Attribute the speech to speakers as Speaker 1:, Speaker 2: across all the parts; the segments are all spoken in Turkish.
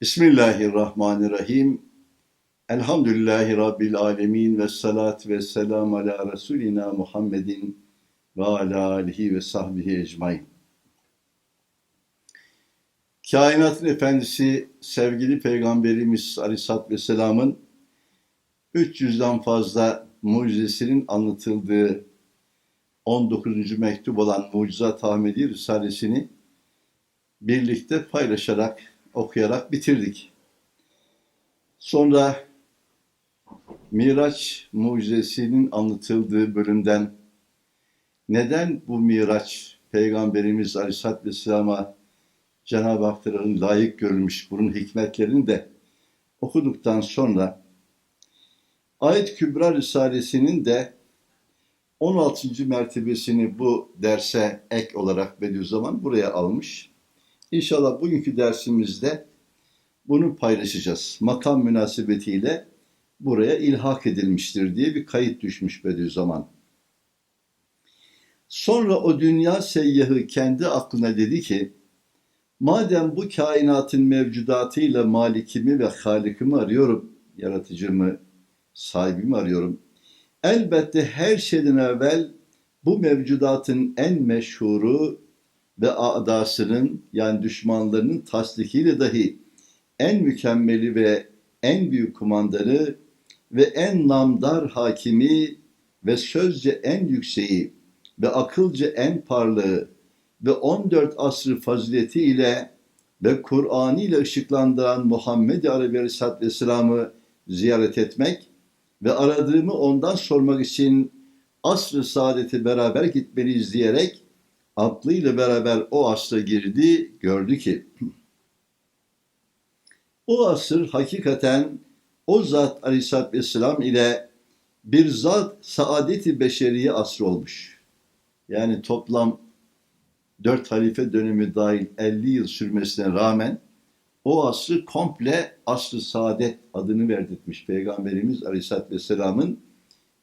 Speaker 1: Bismillahirrahmanirrahim. Elhamdülillahi Rabbil alemin ve salatu ve selam ala Resulina Muhammedin ve ala alihi ve sahbihi ecmain. Kainatın efendisi sevgili peygamberimiz Aleyhisselatü Vesselam'ın 300'den fazla mucizesinin anlatıldığı 19. mektup olan Mucizat Ahmedi Risalesini birlikte paylaşarak, okuyarak bitirdik. Sonra Miraç mucizesinin anlatıldığı bölümden neden bu Miraç Peygamberimiz Aleyhisselatü Vesselam'a Cenab-ı Hak layık görülmüş bunun hikmetlerini de okuduktan sonra Ayet Kübra Risalesi'nin de 16. mertebesini bu derse ek olarak Bediüzzaman buraya almış. İnşallah bugünkü dersimizde bunu paylaşacağız. Makam münasebetiyle buraya ilhak edilmiştir diye bir kayıt düşmüş Bediüzzaman. Sonra o dünya seyyahı kendi aklına dedi ki, madem bu kainatın mevcudatıyla malikimi ve halikimi arıyorum, yaratıcımı, sahibimi arıyorum. Elbette her şeyden evvel bu mevcudatın en meşhuru ve adasının yani düşmanlarının tasdikiyle dahi en mükemmeli ve en büyük kumandanı ve en namdar hakimi ve sözce en yükseği ve akılca en parlağı ve 14 asrı fazileti ile ve Kur'an ile ışıklandıran Muhammed Aleyhisselatü Vesselam'ı ziyaret etmek ve aradığımı ondan sormak için asr-ı saadeti beraber gitmeliyiz diyerek aklıyla beraber o asra girdi, gördü ki o asır hakikaten o zat aleyhissalatü vesselam ile bir zat saadeti beşeriye asrı olmuş. Yani toplam dört halife dönemi dahil 50 yıl sürmesine rağmen o asrı komple asrı saadet adını verdirtmiş Peygamberimiz Aleyhisselatü Vesselam'ın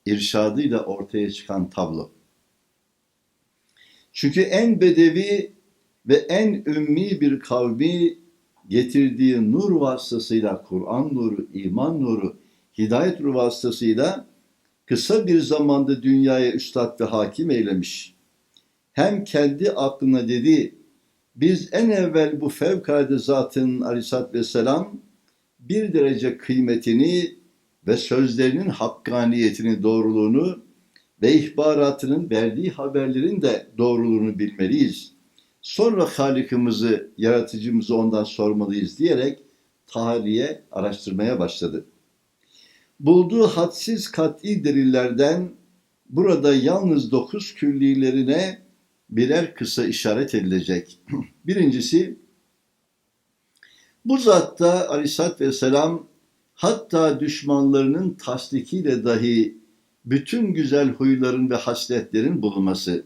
Speaker 1: irşadıyla ortaya çıkan tablo. Çünkü en bedevi ve en ümmi bir kavmi getirdiği nur vasıtasıyla, Kur'an nuru, iman nuru, hidayet nuru vasıtasıyla kısa bir zamanda dünyaya üstad ve hakim eylemiş. Hem kendi aklına dedi, biz en evvel bu fevkalade zatın aleyhissalatü vesselam bir derece kıymetini ve sözlerinin hakkaniyetini, doğruluğunu ve ihbaratının verdiği haberlerin de doğruluğunu bilmeliyiz. Sonra Halikimizi, yaratıcımızı ondan sormalıyız diyerek tarihe araştırmaya başladı. Bulduğu hadsiz kat'i delillerden burada yalnız dokuz küllilerine birer kısa işaret edilecek. Birincisi, bu zatta aleyhissalatü vesselam hatta düşmanlarının tasdikiyle dahi bütün güzel huyların ve hasletlerin bulunması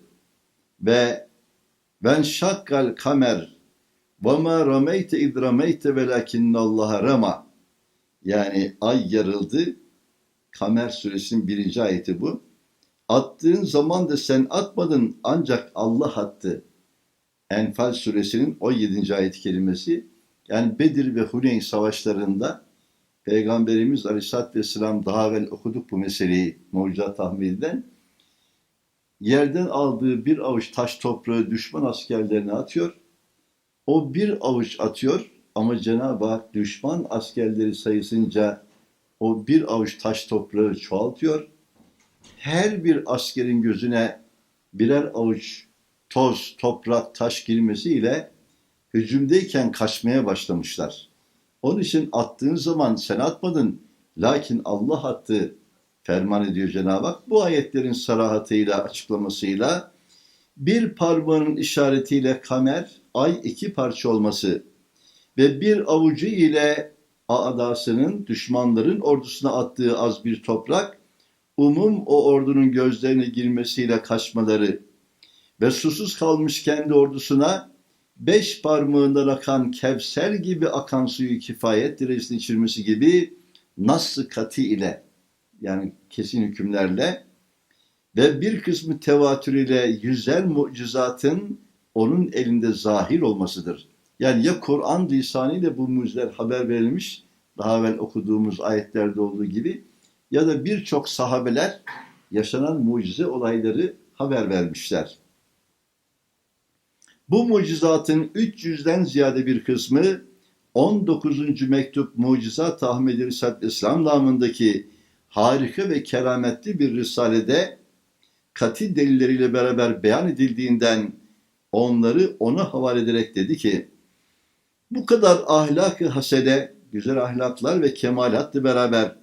Speaker 1: ve ben şakkal kamer ve ma rameyte id rameyte velakinnallaha rama yani ay yarıldı Kamer suresinin birinci ayeti bu. Attığın zaman da sen atmadın ancak Allah attı. Enfal suresinin 17. ayet kelimesi yani Bedir ve Huneyn savaşlarında Peygamberimiz Aleyhisselatü Vesselam daha evvel okuduk bu meseleyi Mucizat Tahmili'den. Yerden aldığı bir avuç taş toprağı düşman askerlerine atıyor. O bir avuç atıyor ama Cenab-ı Hak düşman askerleri sayısınca o bir avuç taş toprağı çoğaltıyor her bir askerin gözüne birer avuç toz, toprak, taş girmesiyle hücumdayken kaçmaya başlamışlar. Onun için attığın zaman sen atmadın, lakin Allah attı ferman ediyor Cenab-ı Hak. Bu ayetlerin sarahatıyla, açıklamasıyla bir parmağının işaretiyle kamer, ay iki parça olması ve bir avucu ile adasının düşmanların ordusuna attığı az bir toprak umum o ordunun gözlerine girmesiyle kaçmaları ve susuz kalmış kendi ordusuna beş parmağından akan kevser gibi akan suyu kifayet derecesine içirmesi gibi nasıl katı ile yani kesin hükümlerle ve bir kısmı tevatür ile yüzer mucizatın onun elinde zahir olmasıdır. Yani ya Kur'an lisanıyla bu mucizeler haber verilmiş, daha evvel okuduğumuz ayetlerde olduğu gibi, ya da birçok sahabeler yaşanan mucize olayları haber vermişler. Bu mucizatın 300'den ziyade bir kısmı 19. mektup Mucizat Ahmed Risale İslam namındaki harika ve kerametli bir risalede kati delilleriyle beraber beyan edildiğinden onları ona havale ederek dedi ki bu kadar ahlak-ı hasede, güzel ahlaklar ve kemalatla beraber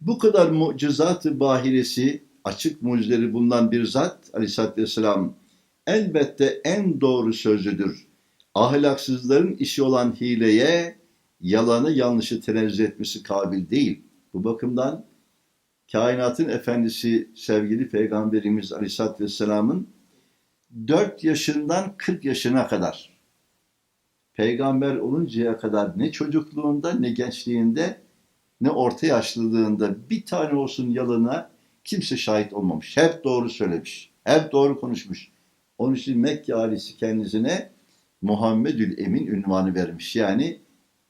Speaker 1: bu kadar mucizat-ı bahiresi, açık mucizeleri bulunan bir zat aleyhissalatü vesselam elbette en doğru sözlüdür. Ahlaksızların işi olan hileye, yalanı yanlışı tenezzül etmesi kabil değil. Bu bakımdan kainatın efendisi sevgili Peygamberimiz Aleyhisselatü Vesselam'ın 4 yaşından 40 yaşına kadar peygamber oluncaya kadar ne çocukluğunda ne gençliğinde ne orta yaşlılığında bir tane olsun yalana kimse şahit olmamış. Hep doğru söylemiş. Hep doğru konuşmuş. Onun için Mekke ailesi kendisine Muhammedül Emin ünvanı vermiş. Yani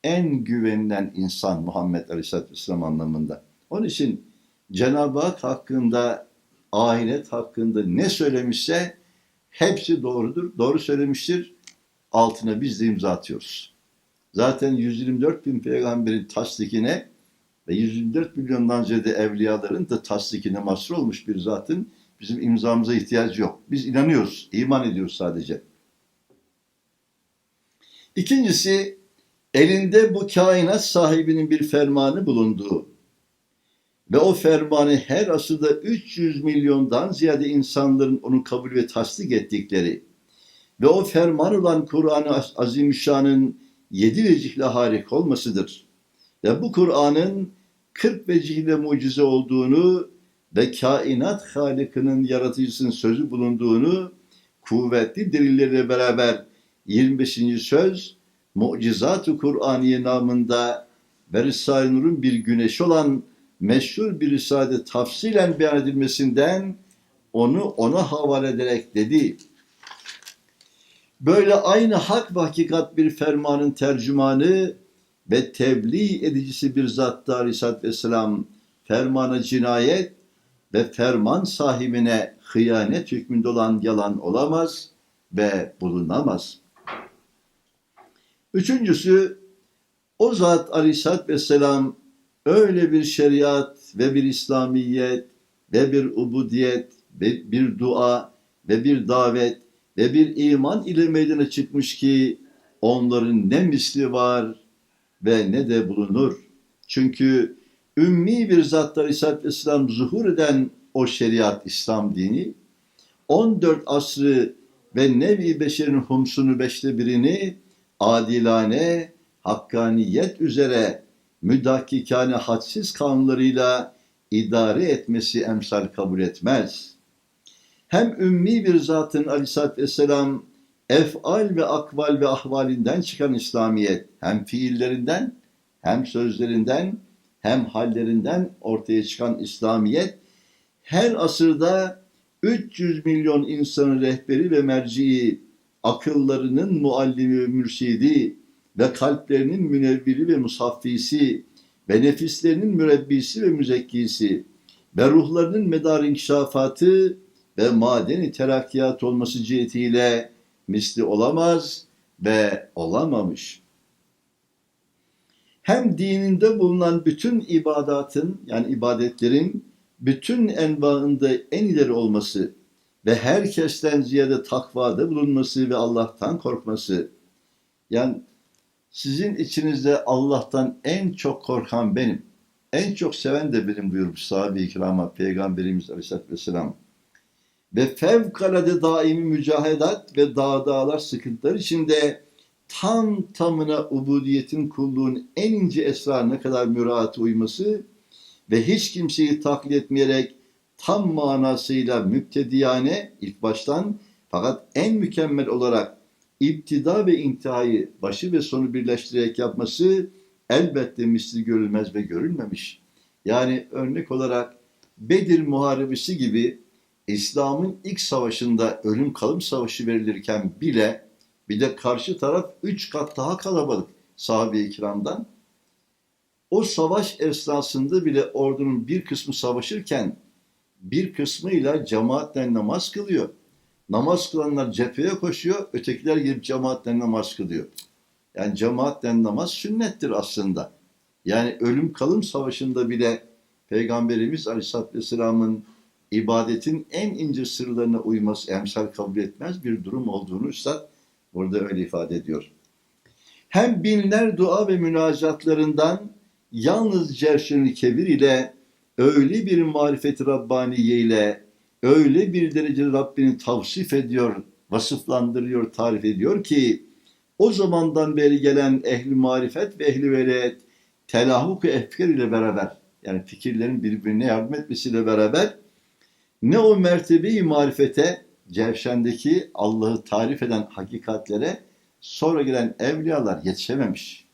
Speaker 1: en güvenilen insan Muhammed Aleyhisselatü Vesselam anlamında. Onun için Cenab-ı Hak hakkında, ahiret hakkında ne söylemişse hepsi doğrudur. Doğru söylemiştir. Altına biz de imza atıyoruz. Zaten 124 bin peygamberin tasdikine ve 124 milyondan ziyade evliyaların da tasdikine mahsur olmuş bir zatın bizim imzamıza ihtiyacı yok. Biz inanıyoruz, iman ediyoruz sadece. İkincisi, elinde bu kainat sahibinin bir fermanı bulunduğu ve o fermanı her asırda 300 milyondan ziyade insanların onu kabul ve tasdik ettikleri ve o ferman olan Kur'an-ı Azimüşşan'ın yedi vecihle harik olmasıdır. Ve bu Kur'an'ın 40 vecihle mucize olduğunu ve kainat halikinin yaratıcısının sözü bulunduğunu kuvvetli delillerle beraber 25. söz Mucizat-ı Kur'aniye namında ve Risale-i Nur'un bir güneşi olan meşhur bir risale tafsilen beyan edilmesinden onu ona havale ederek dedi. Böyle aynı hak ve hakikat bir fermanın tercümanı ve tebliğ edicisi bir zatta Aleyhisselatü Vesselam fermana cinayet ve ferman sahibine hıyanet hükmünde olan yalan olamaz ve bulunamaz. Üçüncüsü, o zat Aleyhisselatü Vesselam öyle bir şeriat ve bir İslamiyet ve bir ubudiyet ve bir dua ve bir davet ve bir iman ile meydana çıkmış ki onların ne misli var ve ne de bulunur. Çünkü ümmi bir zatlar Aleyhisselatü Vesselam zuhur eden o şeriat İslam dini 14 asrı ve nevi beşerin humsunu beşte birini adilane, hakkaniyet üzere müdakkikane hadsiz kanunlarıyla idare etmesi emsal kabul etmez. Hem ümmi bir zatın aleyhissalatü vesselam efal ve akval ve ahvalinden çıkan İslamiyet hem fiillerinden hem sözlerinden hem hallerinden ortaya çıkan İslamiyet her asırda 300 milyon insanın rehberi ve merciği, akıllarının muallimi ve mürşidi ve kalplerinin münevviri ve musaffisi ve nefislerinin mürebbisi ve müzekkisi ve ruhlarının medar inkişafatı ve madeni terakkiyat olması cihetiyle misli olamaz ve olamamış. Hem dininde bulunan bütün ibadatın yani ibadetlerin bütün envaında en ileri olması ve herkesten ziyade takvada bulunması ve Allah'tan korkması. Yani sizin içinizde Allah'tan en çok korkan benim. En çok seven de benim buyurmuş sahabe-i kirama Peygamberimiz Aleyhisselatü Vesselam. Ve fevkalade daimi mücahedat ve dağ dağlar sıkıntılar içinde tam tamına ubudiyetin kulluğun en ince esrarına kadar müraate uyması ve hiç kimseyi taklit etmeyerek tam manasıyla müptediyane ilk baştan fakat en mükemmel olarak iptida ve intihayı başı ve sonu birleştirerek yapması elbette misli görülmez ve görülmemiş. Yani örnek olarak Bedir Muharebesi gibi İslam'ın ilk savaşında ölüm kalım savaşı verilirken bile Bir de karşı taraf üç kat daha kalabalık sahabe-i kiramdan. O savaş esnasında bile ordunun bir kısmı savaşırken bir kısmıyla cemaatle namaz kılıyor. Namaz kılanlar cepheye koşuyor, ötekiler girip cemaatle namaz kılıyor. Yani cemaatle namaz sünnettir aslında. Yani ölüm kalım savaşında bile Peygamberimiz Aleyhisselatü Vesselam'ın ibadetin en ince sırlarına uyması emsal kabul etmez bir durum olduğunu Üstad burada öyle ifade ediyor. Hem binler dua ve münacatlarından yalnız cerşin kebir ile öyle bir marifet Rabbaniye ile öyle bir derece Rabbini tavsif ediyor, vasıflandırıyor, tarif ediyor ki o zamandan beri gelen ehli marifet ve ehli velayet telahuk efkar ile beraber yani fikirlerin birbirine yardım etmesiyle beraber ne o mertebeyi marifete Cevşen'deki Allah'ı tarif eden hakikatlere sonra gelen evliyalar yetişememiş.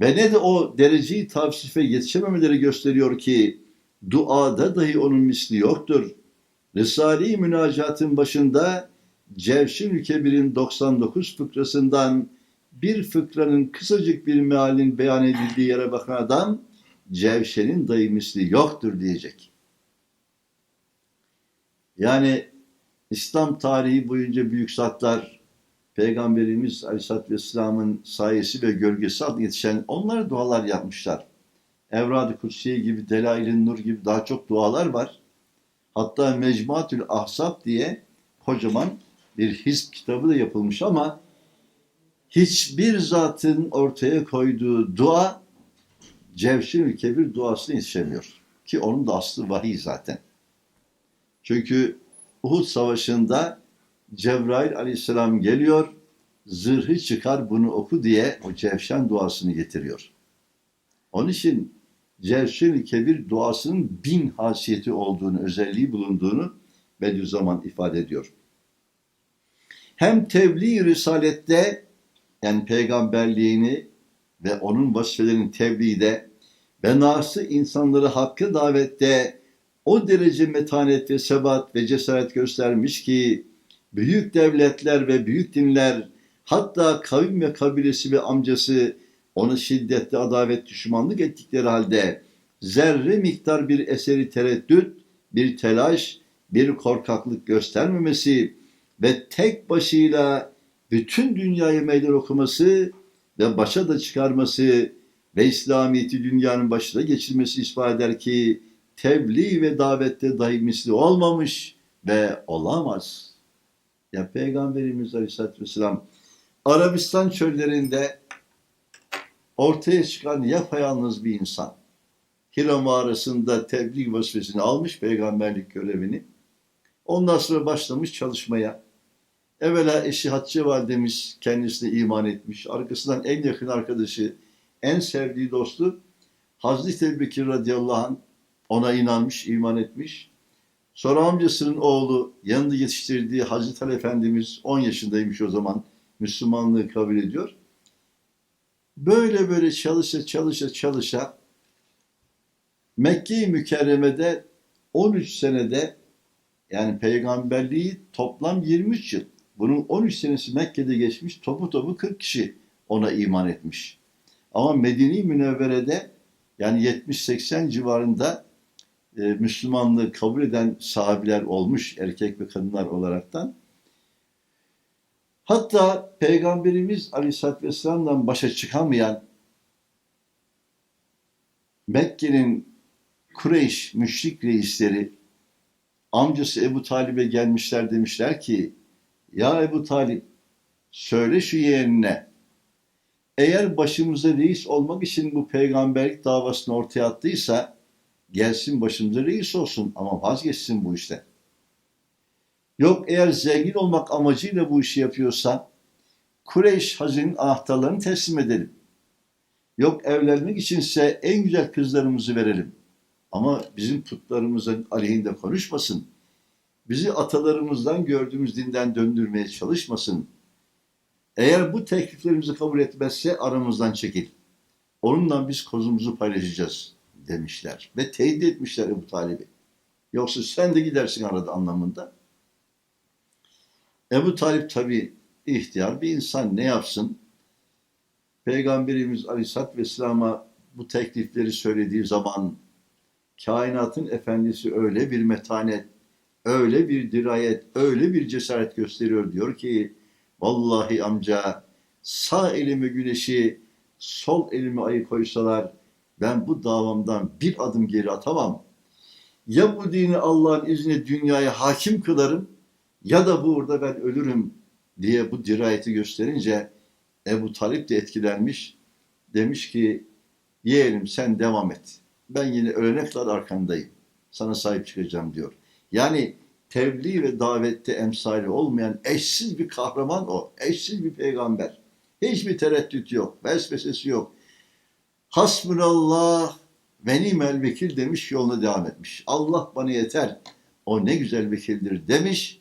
Speaker 1: Ve ne de o dereceyi tavsife yetişememeleri gösteriyor ki duada dahi onun misli yoktur. Risale-i Münacat'ın başında Cevşin Kebir'in 99 fıkrasından bir fıkranın kısacık bir mealin beyan edildiği yere bakan adam Cevşen'in dahi misli yoktur diyecek. Yani İslam tarihi boyunca büyük zatlar Peygamberimiz Aleyhisselatü Vesselam'ın sayesi ve gölgesi altında yetişen onlar dualar yapmışlar. Evrad-ı Kutsiye gibi, Delail-i Nur gibi daha çok dualar var. Hatta Mecmuatül Ahsab diye kocaman bir hizb kitabı da yapılmış ama hiçbir zatın ortaya koyduğu dua Cevşin-ül Kebir duasına yetişemiyor. Ki onun da aslı vahiy zaten. Çünkü Uhud Savaşı'nda Cebrail aleyhisselam geliyor, zırhı çıkar bunu oku diye o Cevşen duasını getiriyor. Onun için Cevşen-i Kebir duasının bin hasiyeti olduğunu, özelliği bulunduğunu Bediüzzaman ifade ediyor. Hem tebliğ risalette yani peygamberliğini ve onun vasıfelerini tebliğde ve nası insanları hakkı davette o derece metanet ve sebat ve cesaret göstermiş ki büyük devletler ve büyük dinler hatta kavim ve kabilesi ve amcası onu şiddetli adavet düşmanlık ettikleri halde zerre miktar bir eseri tereddüt, bir telaş, bir korkaklık göstermemesi ve tek başıyla bütün dünyayı meydan okuması ve başa da çıkarması ve İslamiyet'i dünyanın başına geçirmesi ispat eder ki tebliğ ve davette dahi misli olmamış ve olamaz. Ya Peygamberimiz Aleyhisselatü Vesselam Arabistan çöllerinde ortaya çıkan yapayalnız bir insan. Hira mağarasında tebliğ vazifesini almış peygamberlik görevini. Ondan sonra başlamış çalışmaya. Evvela eşi Hatice validemiz kendisine iman etmiş. Arkasından en yakın arkadaşı, en sevdiği dostu Hazreti Ebu Bekir radıyallahu anh ona inanmış, iman etmiş. Sonra amcasının oğlu yanında yetiştirdiği Hazreti Ali Efendimiz 10 yaşındaymış o zaman Müslümanlığı kabul ediyor. Böyle böyle çalışa çalışa çalışa Mekke-i Mükerreme'de 13 senede yani peygamberliği toplam 23 yıl. Bunun 13 senesi Mekke'de geçmiş. Topu topu 40 kişi ona iman etmiş. Ama Medine-i Münevvere'de yani 70-80 civarında e, Müslümanlığı kabul eden sahabiler olmuş erkek ve kadınlar olaraktan. Hatta Peygamberimiz Aleyhisselatü Vesselam'dan başa çıkamayan Mekke'nin Kureyş müşrik reisleri amcası Ebu Talib'e gelmişler demişler ki ya Ebu Talip söyle şu yeğenine eğer başımıza reis olmak için bu peygamberlik davasını ortaya attıysa gelsin başımıza reis olsun ama vazgeçsin bu işte. Yok eğer zengin olmak amacıyla bu işi yapıyorsa Kureyş hazinin anahtarlarını teslim edelim. Yok evlenmek içinse en güzel kızlarımızı verelim. Ama bizim putlarımızın aleyhinde konuşmasın. Bizi atalarımızdan gördüğümüz dinden döndürmeye çalışmasın. Eğer bu tekliflerimizi kabul etmezse aramızdan çekil. Onunla biz kozumuzu paylaşacağız demişler. Ve teyit etmişler Ebu Talib'i. Yoksa sen de gidersin arada anlamında. Ebu Talip tabi ihtiyar bir insan ne yapsın? Peygamberimiz Aleyhisselatü Vesselam'a bu teklifleri söylediği zaman kainatın efendisi öyle bir metanet, öyle bir dirayet, öyle bir cesaret gösteriyor diyor ki vallahi amca sağ elime güneşi, sol elime ayı koysalar ben bu davamdan bir adım geri atamam. Ya bu dini Allah'ın izniyle dünyaya hakim kılarım ya da burada ben ölürüm diye bu dirayeti gösterince Ebu Talip de etkilenmiş. Demiş ki yeğenim sen devam et. Ben yine ölene kadar arkandayım. Sana sahip çıkacağım diyor. Yani tebliğ ve davette emsali olmayan eşsiz bir kahraman o. Eşsiz bir peygamber. Hiçbir tereddüt yok. Vesvesesi yok. Hasbunallah ve nimel vekil demiş yoluna devam etmiş. Allah bana yeter. O ne güzel vekildir demiş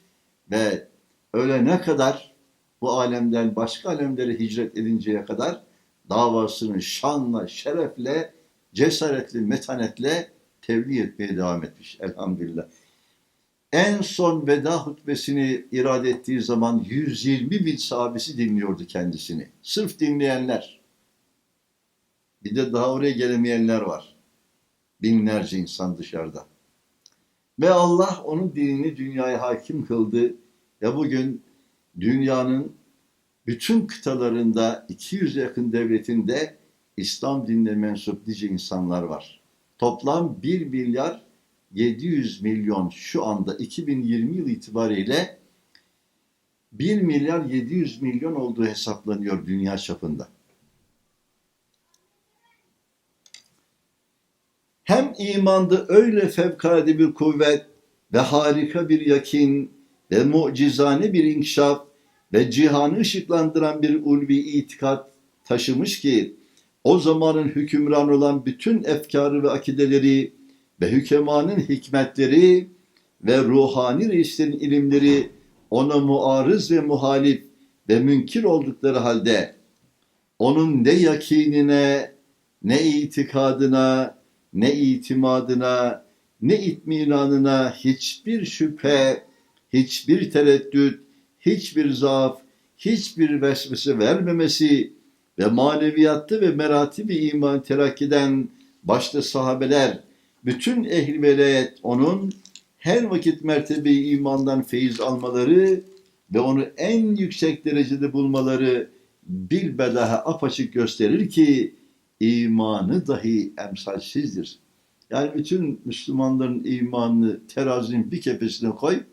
Speaker 1: ve ölene kadar bu alemden başka alemlere hicret edinceye kadar davasını şanla, şerefle, cesaretli, metanetle tebliğ etmeye devam etmiş. Elhamdülillah. En son veda hutbesini irade ettiği zaman 120 bin sahabesi dinliyordu kendisini. Sırf dinleyenler. Bir de daha oraya gelemeyenler var. Binlerce insan dışarıda. Ve Allah onun dinini dünyaya hakim kıldı. Ve bugün dünyanın bütün kıtalarında 200'e yakın devletinde İslam dinine mensup nice insanlar var. Toplam 1 milyar 700 milyon şu anda 2020 yıl itibariyle 1 milyar 700 milyon olduğu hesaplanıyor dünya çapında. Hem imanda öyle fevkalade bir kuvvet ve harika bir yakin ve mucizane bir inkişaf ve cihanı ışıklandıran bir ulvi itikat taşımış ki o zamanın hükümran olan bütün efkarı ve akideleri ve hükemanın hikmetleri ve ruhani reislerin ilimleri ona muarız ve muhalif ve münkir oldukları halde onun ne yakinine, ne itikadına, ne itimadına, ne itminanına hiçbir şüphe, hiçbir tereddüt, hiçbir zaaf, hiçbir vesvese vermemesi ve maneviyatta ve meratibi iman terakkiden başta sahabeler, bütün ehl velayet onun her vakit mertebe imandan feyiz almaları ve onu en yüksek derecede bulmaları bilbedaha apaçık gösterir ki imanı dahi emsalsizdir. Yani bütün Müslümanların imanını terazinin bir kefesine koy,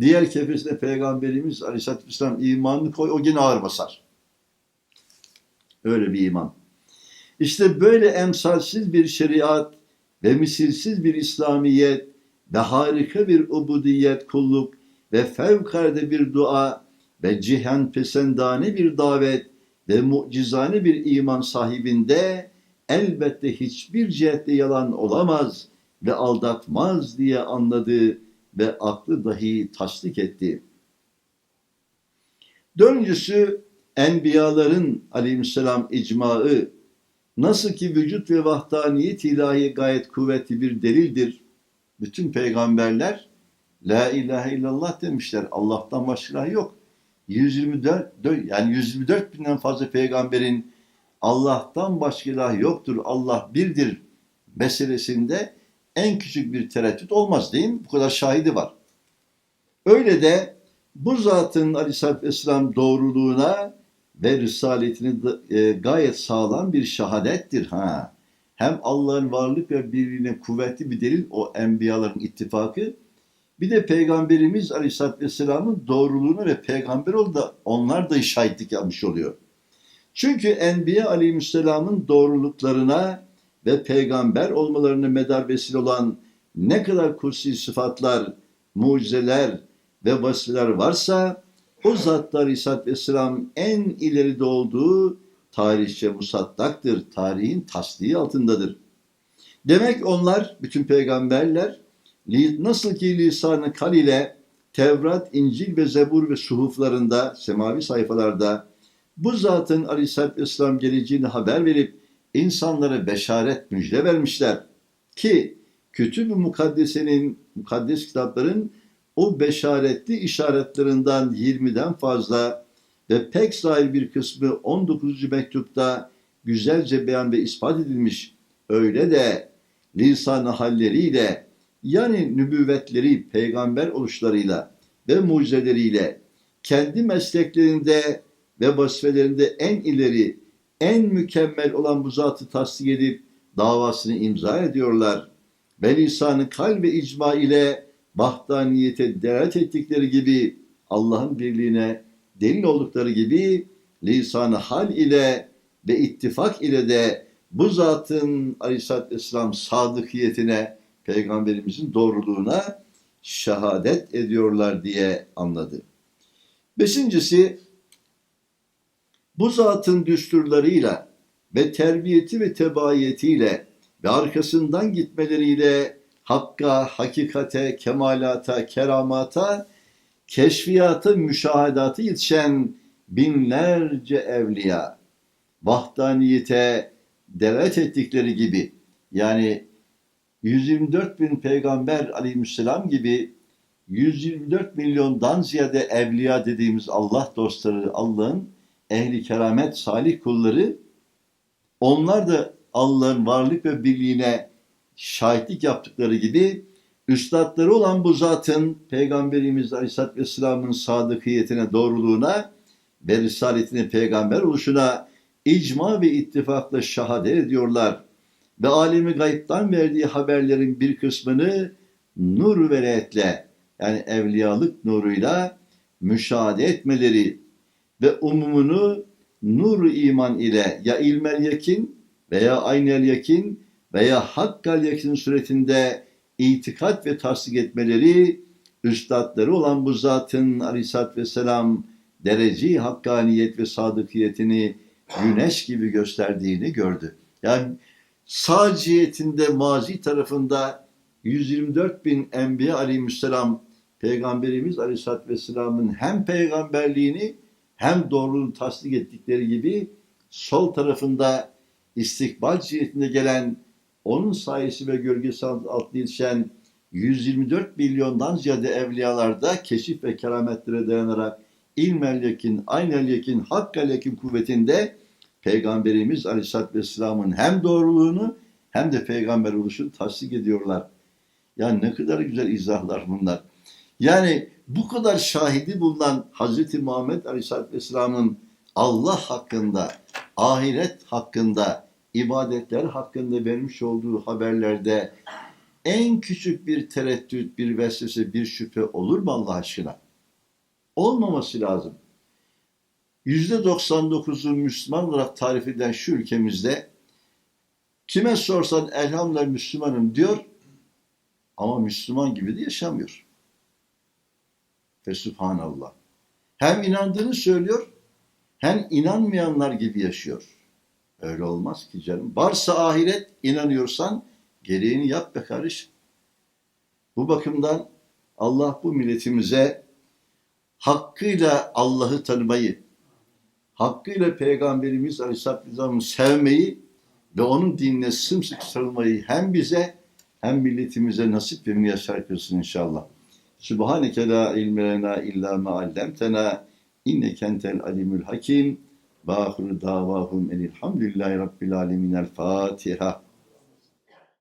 Speaker 1: diğer kefesine Peygamberimiz Aleyhisselatü Vesselam imanını koy, o yine ağır basar. Öyle bir iman. İşte böyle emsalsiz bir şeriat ve misilsiz bir İslamiyet ve harika bir ubudiyet kulluk ve fevkalade bir dua ve cihan pesendane bir davet ve mucizane bir iman sahibinde elbette hiçbir cihette yalan olamaz ve aldatmaz diye anladı ve aklı dahi tasdik etti. Dördüncüsü enbiyaların aleyhisselam icmaı nasıl ki vücut ve vahdaniyet ilahi gayet kuvvetli bir delildir. Bütün peygamberler La ilahe illallah demişler. Allah'tan başka yok. 124 yani 124 binden fazla peygamberin Allah'tan başka ilah yoktur. Allah birdir meselesinde en küçük bir tereddüt olmaz değil mi? Bu kadar şahidi var. Öyle de bu zatın aleyhissalatü vesselam doğruluğuna ve risaletini e, gayet sağlam bir şahadettir. Ha. Hem Allah'ın varlık ve birliğine kuvvetli bir delil o enbiyaların ittifakı. Bir de Peygamberimiz Aleyhisselatü Vesselam'ın doğruluğuna ve peygamber oldu da onlar da şahitlik yapmış oluyor. Çünkü Enbiya Aleyhisselam'ın doğruluklarına ve peygamber olmalarına medar vesile olan ne kadar kutsi sıfatlar, mucizeler ve vasileler varsa o zatlar Aleyhisselatü Vesselam en ileride olduğu tarihçe musaddaktır. Tarihin tasdiği altındadır. Demek onlar, bütün peygamberler nasıl ki lisanı kal ile Tevrat, İncil ve Zebur ve suhuflarında, semavi sayfalarda bu zatın Aleyhisselatü Vesselam geleceğini haber verip insanlara beşaret müjde vermişler. Ki Kütüb-ü Mukaddese'nin, mukaddes kitapların o beşaretli işaretlerinden 20'den fazla ve pek zahir bir kısmı 19. mektupta güzelce beyan ve ispat edilmiş. Öyle de lisan halleriyle yani nübüvvetleri, peygamber oluşlarıyla ve mucizeleriyle kendi mesleklerinde ve vazifelerinde en ileri, en mükemmel olan bu zatı tasdik edip davasını imza ediyorlar. Ve lisanı kal ve icma ile vahdaniyete delalet ettikleri gibi Allah'ın birliğine delil oldukları gibi lisanı hal ile ve ittifak ile de bu zatın Aleyhisselatü Vesselam sadıkiyetine, peygamberimizin doğruluğuna şehadet ediyorlar diye anladı. Beşincisi, bu zatın düsturlarıyla ve terbiyeti ve tebayetiyle ve arkasından gitmeleriyle hakka, hakikate, kemalata, keramata, keşfiyata, müşahedatı yetişen binlerce evliya, vahdaniyete delalet ettikleri gibi, yani 124 bin peygamber aleyhisselam gibi 124 milyondan ziyade evliya dediğimiz Allah dostları, Allah'ın ehli keramet, salih kulları, onlar da Allah'ın varlık ve birliğine şahitlik yaptıkları gibi üstadları olan bu zatın Peygamberimiz Aleyhisselatü Vesselam'ın sadıkiyetine, doğruluğuna ve risaletine, peygamber oluşuna icma ve ittifakla şahadet ediyorlar. Ve alemi gayiptan verdiği haberlerin bir kısmını nur veretle yani evliyalık nuruyla müşahede etmeleri ve umumunu nur iman ile ya ilmel yakin veya aynel yakin veya hakkal yakin suretinde itikat ve tasdik etmeleri üstadları olan bu zatın aleyhissalatü vesselam dereci hakkaniyet ve sadıkiyetini güneş gibi gösterdiğini gördü. Yani sağ cihetinde mazi tarafında 124 bin enbiya aleyhisselam Peygamberimiz aleyhissalatü vesselamın hem peygamberliğini hem doğruluğunu tasdik ettikleri gibi sol tarafında istikbal cihetinde gelen onun sayesi ve gölgesi altında yetişen 124 milyondan ziyade evliyalarda keşif ve kerametlere dayanarak ilmel yakin, aynel yakin, hakkal yakin kuvvetinde Peygamberimiz Aleyhisselatü Vesselam'ın hem doğruluğunu hem de peygamber oluşunu tasdik ediyorlar. Yani ne kadar güzel izahlar bunlar. Yani bu kadar şahidi bulunan Hazreti Muhammed Aleyhisselatü Vesselam'ın Allah hakkında, ahiret hakkında, ibadetler hakkında vermiş olduğu haberlerde en küçük bir tereddüt, bir vesvese, bir şüphe olur mu Allah aşkına? Olmaması lazım. Yüzde 99'u Müslüman olarak tarif edilen şu ülkemizde kime sorsan elhamdülillah Müslümanım diyor ama Müslüman gibi de yaşamıyor. Fesubhanallah. Hem inandığını söylüyor hem inanmayanlar gibi yaşıyor. Öyle olmaz ki canım. Varsa ahiret inanıyorsan gereğini yap be karış. Bu bakımdan Allah bu milletimize hakkıyla Allah'ı tanımayı, hakkıyla Peygamberimiz Aleyhisselam'ı sevmeyi ve onun dinine sımsıkı sarılmayı hem bize hem milletimize nasip ve müyesser kılsın inşallah. Subhaneke la ilme illa ma allamtena inneke entel alimul hakim. Ve ahiru davahum enilhamdülillahi rabbil alemin. El Fatiha.